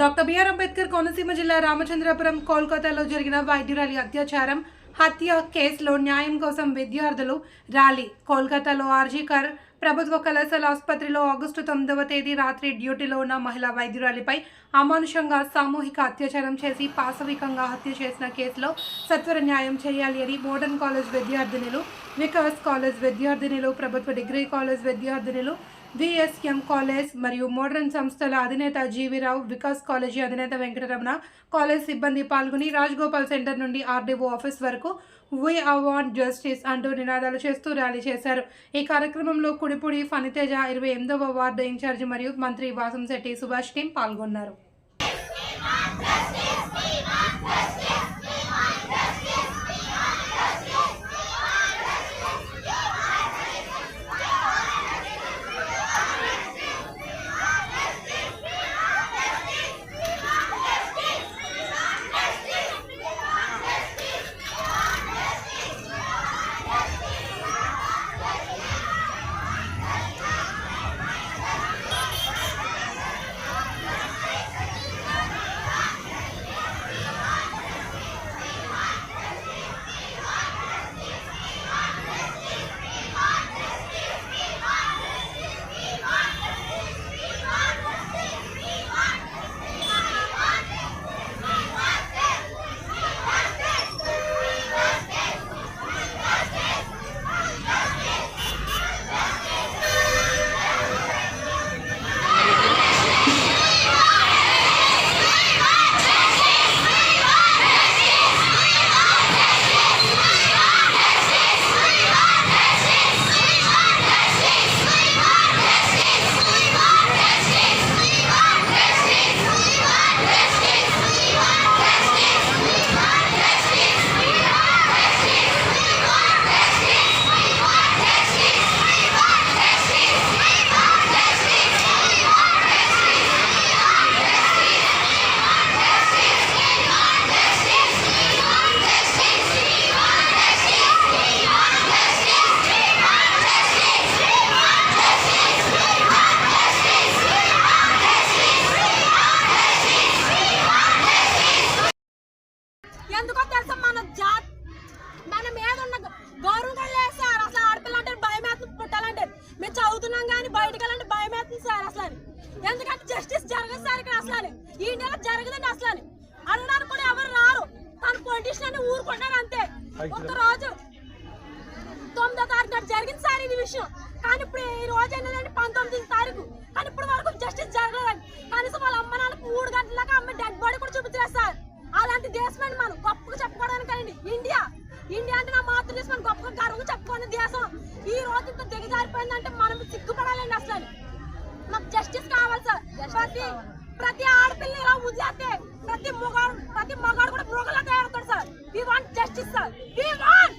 Doctor BR Ambedkar Konaseema జిల్లా రామచంద్రపురం కోల్కతాలో జరిగిన వైద్యురాలి అత్యాచారం. హత్య కేసులో న్యాయం కోసం విద్యార్థులు ర్యాలీ. కోల్కతాలో ఆర్జీకర్ ప్రభుత్వ కళాశాల ఆసుపత్రిలో ఆగస్టు తొమ్మిదవ తేదీ రాత్రి డ్యూటీలో ఉన్న మహిళా వైద్యురాలిపై అమానుషంగా సామూహిక అత్యాచారం చేసి పాశవికంగా హత్య చేసిన కేసులో సత్వర న్యాయం చేయాలి అని మోడర్న్ కాలేజ్ విద్యార్థినులు వికాస్ కాలేజ్ విద్యార్థినులు ప్రభుత్వ డిగ్రీ కాలేజ్ విద్యార్థినులు విఎస్ఎం కాలేజ్ మరియు మోడర్న్ సంస్థల అధినేత జీవీరావు వికాస్ కాలేజీ అధినేత వెంకటరమణ కాలేజ్ సిబ్బంది పాల్గొని రాజ్గోపాల్ సెంటర్ నుండి ఆర్డీఓ ఆఫీస్ వరకు వీ అవాంట్ జస్టిస్ అంటూ నినాదాలు చేస్తూ ర్యాలీ చేశారు. ఈ కార్యక్రమంలో కుడిపూడి ఫణితేజ ఇరవై ఎనిమిదవ వార్డు ఇన్ఛార్జి మరియు మంత్రి వాసంశెట్టి సుభాష్ టీం పాల్గొన్నారు. అసలు ఈ నెల జరగదండి అసలు అడగడానికి కూడా ఎవరు రారు. తన పొలిటీషియన్ అని ఊరుకుంటారు అంతే. ఒక రోజు తొమ్మిదో తారీఖు నాడు జరిగింది సార్ ఇది విషయం. కానీ ఇప్పుడు ఈ రోజు ఏంటంటే పంతొమ్మిది తారీఖు. కానీ ఇప్పుడు వరకు జస్టిస్ జరగలేదండి. కనీసం వాళ్ళ అమ్మ నాన్న మూడు గంటలకు అమ్మ డెడ్ బాడీ కూడా చూపించలేదు సార్. అలాంటి దేశమండి మనం. గొప్పగా చెప్పుకోవడానికండి ఇండియా ఇండియా అంటే నా మాతృదేశం అని గొప్పగా గర్వంగా చెప్పుకునే దేశం. ఈ రోజు ఇంత దిగజారిపోయిందంటే మనం సిగ్గుపడాలండి అసలు మాకు జస్టిస్ కావాలి సార్. ప్రతి ప్రతి ఆడపిల్ల ఇలా వదిలేస్తే ప్రతి మొగాడు ప్రతి మగాడు కూడా మృగలా తయారవుతాడు sir. We want justice sir we want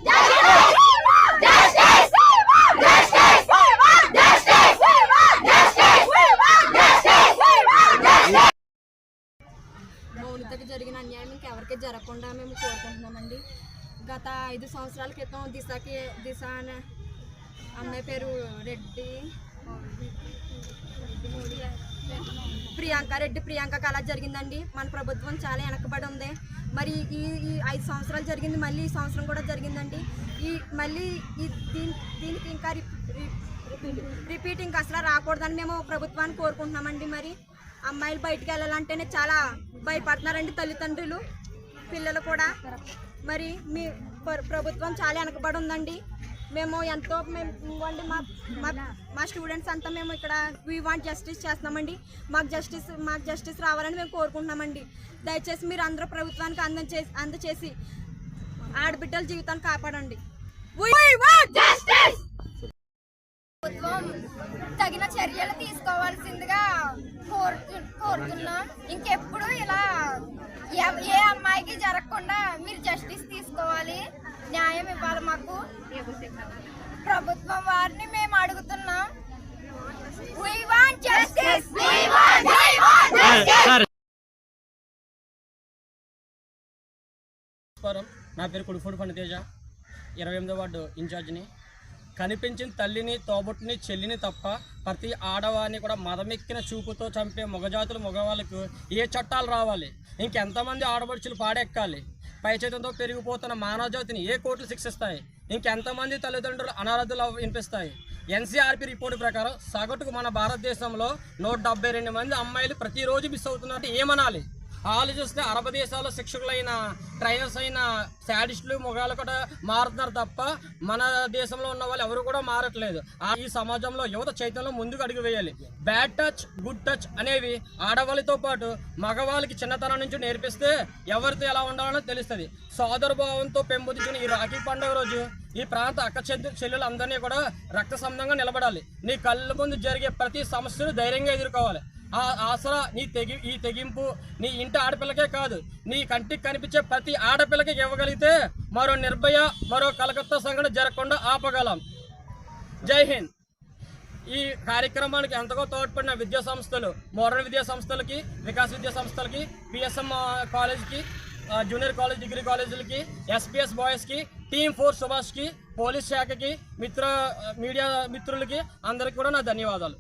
జరిగిన అన్యాయం ఇంకెవరికి జరగకుండా మేము కోరుకుంటున్నామండి. గత ఐదు సంవత్సరాల క్రితం దిశకి దిశ అనే అమ్మాయి పేరు రెడ్డి. ప్రియాంక రెడ్డి ప్రియాంకకు అలా జరిగిందండి. మన ప్రభుత్వం చాలా వెనకబడి ఉంది. మరి ఈ ఈ ఐదు సంవత్సరాలు జరిగింది మళ్ళీ ఈ సంవత్సరం కూడా జరిగిందండి. ఈ మళ్ళీ ఈ దీని దీనికి ఇంకా రి- రిపీట్ ఇంకా అసలు రాకూడదని మేము ప్రభుత్వాన్ని కోరుకుంటున్నామండి. మరి అమ్మాయిలు బయటికి వెళ్ళాలంటేనే చాలా భయపడుతున్నారండి తల్లిదండ్రులు పిల్లలు కూడా. మరి మీ ప్రభుత్వం చాలా వెనకబడి ఉందండి. మేము ఎంతో మేము మా మా మా స్టూడెంట్స్ అంతా మేము ఇక్కడ వీ వాంట్ జస్టిస్ చేస్తున్నామండి. మాకు జస్టిస్ మాకు జస్టిస్ రావాలని మేము కోరుకుంటున్నామండి. దయచేసి మీరు అందరూ ప్రభుత్వానికి అందచేసి అందచేసి ఆడబిడ్డల జీవితాన్ని కాపాడండి. ప్రభుత్వం తగిన చర్యలు తీసుకోవాల్సిందిగా కోరుతు కోరుతున్నాం. ఇంకెప్పుడు ఇలా ఏ అమ్మాయికి జరగకుండా న్యాయం ఇవ్వాలి మాకు. ప్రభుత్వం వారిని మేము అడుగుతున్నాం. నా పేరు కుడిఫూడి ఫణితేజ ఇరవై ఎనిమిదో వార్డు ఇన్ఛార్జిని. కనిపించిన తల్లిని తోబుట్టుని చెల్లిని తప్ప ప్రతి ఆడవారిని కూడా మదమెక్కిన చూపుతో చంపే మగజాతులు మగవాళ్ళకు ఏ చట్టాలు రావాలి? ఇంకెంతమంది ఆడపడుచులు పాడెక్కాలి? పైచేతంతో పెరిగిపోతున్న మానవజాతిని ఏ కోర్టులు శిక్షిస్తాయి? ఇంకెంతమంది తల్లిదండ్రులు అనారోగ్యాలు వినిపిస్తాయి? ఎన్సీఆర్పి రిపోర్టు ప్రకారం సగటుకు మన భారతదేశంలో నూట రెండు మంది అమ్మాయిలు ప్రతిరోజు మిస్ అవుతున్నట్టు ఏమనాలి? ఆలోచిస్తే అరబ్ దేశాల్లో శిక్షకులైన ట్రైనర్స్ అయిన శాడిస్టులు మొగాలు కూడా మారుతున్నారు తప్ప మన దేశంలో ఉన్న వాళ్ళు ఎవరు కూడా మారట్లేదు. ఆ ఈ సమాజంలో యువత చైతన్యం ముందుకు అడుగు వేయాలి. బ్యాడ్ టచ్ గుడ్ టచ్ అనేవి ఆడవాళ్ళతో పాటు మగవాళ్ళకి చిన్నతనం నుంచి నేర్పిస్తే ఎవరితో ఎలా ఉండాలో తెలుస్తుంది. సోదరభావంతో పెంపొందించిన ఈ రాఖీ పండుగ రోజు ఈ ప్రాంత అక్క చెల్లి అందరినీ కూడా రక్త సంబంధంగా నిలబడాలి. నీ కళ్ళ ముందు జరిగే ప్రతి సమస్యను ధైర్యంగా ఎదుర్కోవాలి. ఆ ఆసరా నీ తెగి ఈ తెగింపు నీ ఇంటి ఆడపిల్లకే కాదు. నీ కంటికి కనిపించే ప్రతి ఆడపిల్లకి ఇవ్వగలిగితే మరో నిర్భయ మరో కలకత్తా సంఘటన జరగకుండా ఆపగలం. జై హింద్. ఈ కార్యక్రమానికి ఎంతగా తోడ్పడిన విద్యా సంస్థలు మోడర్న్ విద్యా సంస్థలకి వికాస్ విద్యా సంస్థలకి పిఎస్ఎం కాలేజ్కి జూనియర్ కాలేజ్ డిగ్రీ కాలేజీలకి ఎస్పీఎస్ బాయ్స్కి టీమ్ ఫోర్ సుభాష్కి పోలీస్ శాఖకి మిత్ర మీడియా మిత్రులకి అందరికీ కూడా నా ధన్యవాదాలు.